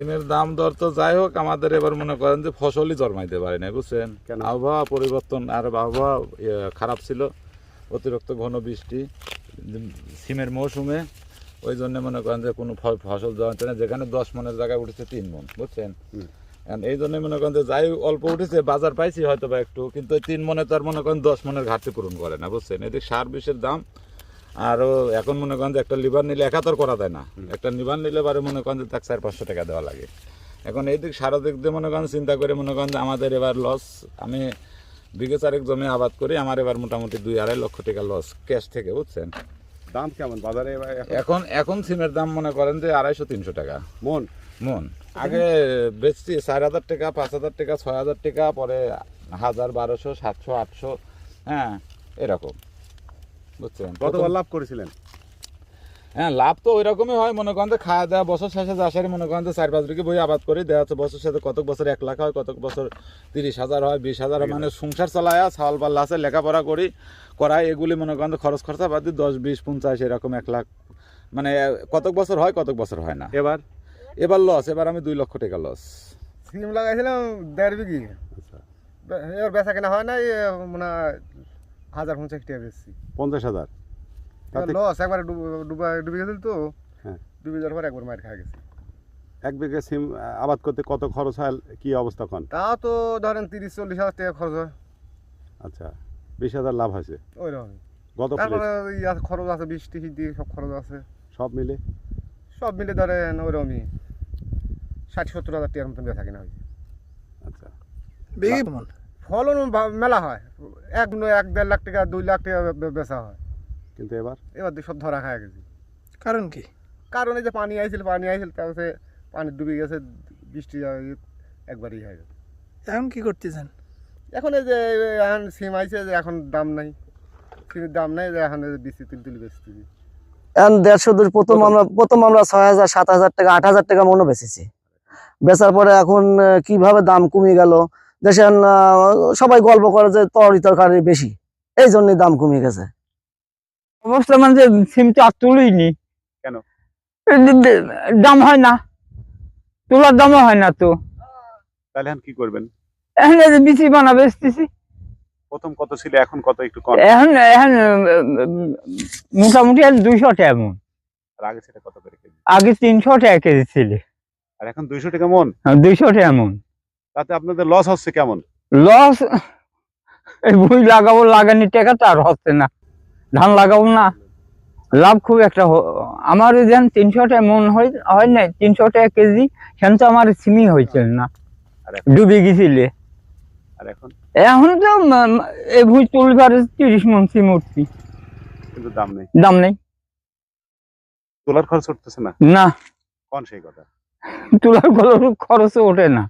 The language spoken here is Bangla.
সিমের দাম দর তো যাই হোক আমাদের এবার মনে করেন যে ফসলই জন্মাইতে পারে না বুঝছেন? কেন? আবহাওয়া পরিবর্তন আর আবহাওয়া ইয়ে, খারাপ ছিল অতিরিক্ত ঘন বৃষ্টি সিমের মৌসুমে ওই জন্য মনে করেন যে কোনো ফসল জমাইতে না যেখানে দশ মনের জায়গায় উঠেছে তিন মন বুঝছেন? এই জন্য মনে করেন যে যাই অল্প উঠেছে বাজার পাইছি হয়তো বা একটু কিন্তু তিন মনে তো আর মনে করেন দশ মনের ঘাটতি পূরণ করে না বুঝছেন? এদিকে সার বিষের দাম আরও এখন মনে করেন যে একটা লিভার নিলে একাত্তর করা যায় না। একটা লিভার নিলে বারে মনে করেন যে তাকে চার পাঁচশো টাকা দেওয়া লাগে। এখন এই দিক সারা দিক দিয়ে মনে করেন চিন্তা করে মনে করেন যে আমাদের এবার লস আমি বিঘে চারেক জমি আবাদ করি আমার এবার মোটামুটি দুই আড়াই লক্ষ টাকা লস ক্যাশ থেকে বুঝছেন? দাম কেমন বাজারে এখন? এখন এখন সিমের দাম মনে করেন যে আড়াইশো তিনশো টাকা। মন? মন। আগে বেচছি চার হাজার টাকা পাঁচ হাজার টাকা ছয় হাজার টাকা পরে হাজার বারোশো সাতশো আটশো হ্যাঁ এরকম। বুঝছেন? কতবার লাভ করেছিলেন? হ্যাঁ লাভ তো ওই রকমই হয় মনে করেন খাওয়া দাওয়া বছর শেষে আসারই মনে করেন চার পাঁচ বিঘে বই আবাদ করি দেওয়া হচ্ছে বছর শেষে কত বছর এক লাখ হয় কত বছর তিরিশ হাজার হয় বিশ হাজার মানে সংসার চালায় ছাওয়াল পাল্লা আছে লেখাপড়া করি করাই এগুলি মনে করেন খরচ খরচা বাদ দিয়ে দশ বিশ পঞ্চাশ এরকম এক লাখ মানে কতক বছর হয় কতক বছর হয় না। এবার? এবার লস এবার আমি দুই লক্ষ টাকা লস সিম লাগাইছিলাম দেড় বিঘি। আচ্ছা। এবার বেচা কেনা হয় এ, মানে হাজার পঞ্চাশ টাকা বেচছি। পঞ্চাশ হাজার? তাতে লস একবার ডুবা ডুবে গেছিল তো। হ্যাঁ। ডুবে যাওয়ার পর একবার মার খাই গেছি। এক বিঘে সিম আবাদ করতে কত খরচ হয়? কি অবস্থা কন তাও তো ধরেন তিরিশ চল্লিশ হাজার টাকা খরচ হয়। আচ্ছা বিশ হাজার লাভ হয়েছে। ওই রকম গত তারপরে ওই আছে খরচ আছে বৃষ্টি টিষ্টি দিয়ে সব খরচ আছে। সব মিলে? সব মিলে ধরেন ওইরকমই ষাট সত্তর হাজার টাকার মতন বেচা কেনা হয়েছে। আচ্ছা। কেমন? ফলন মেলা হয়। এক ন- এক দেড় লাখ টাকা দুই লাখ টাকা বেচা হয়। কিন্তু এবার? এবার দিয়ে সব ধরা খায় গেছি কারণ কি? কারণ এই যে পানি আইছিল পানি আইছিল তারপরে পানি ডুবে গেছে বৃষ্টি একবারই হয়ে গেছে। এখন কি করতেছেন? এখন এই যে এখন সিম আইছে যে এখন দাম নাই। সিমের দাম নাই যে এখন বৃষ্টি তুলি তুলি বেচতেছি। এখন দেড়শো দূর প্রথম আমরা প্রথম আমরা ছয় হাজার সাত হাজার টাকা আট হাজার টাকা মনে বেচেছি। বেচার পরে এখন কীভাবে দাম কমে গেল? দেশের সবাই গল্প করে যে তরি তরকারি বেশি। এই জন্য দাম কমে গেছে। অবস্থা মানে সিমটা আর তুলিনি। কেন? দাম হয় না। তোলার দামও হয় না তো। তাহলে কি করবেন? এখন এই যে বিচি বানা বেচতেছি। প্রথম কত ছিল এখন কত একটু কম এখন এখন মোটামুটি দুইশো টাকা মন। আগে সেটা কত করে আগে তিনশো টাকা কেজি ছিল। আর এখন দুইশো টাকা মন? দুইশো টাকা মন। তাতে আপনাদের লস হচ্ছে কেমন? লস এই ভুই লাগাবো লাগানি টাকা তো আর হচ্ছে না। ধান লাগাবো না। লাভ খুব একটা আমার যেন তিনশো টাকা মন হয় নাই তিনশো টাকা কেজি সেন তো আমার সিমি হয়েছিল না। ডুবে গেছিলে। এখন? এখন তো এই ভুই তুলবার তিরিশ মন সিম উঠছি। কিন্তু দাম নেই। দাম নেই। তোলার খরচ উঠতেছে না? না। কোন সেই কথা? তোলার খরচ ওঠে না।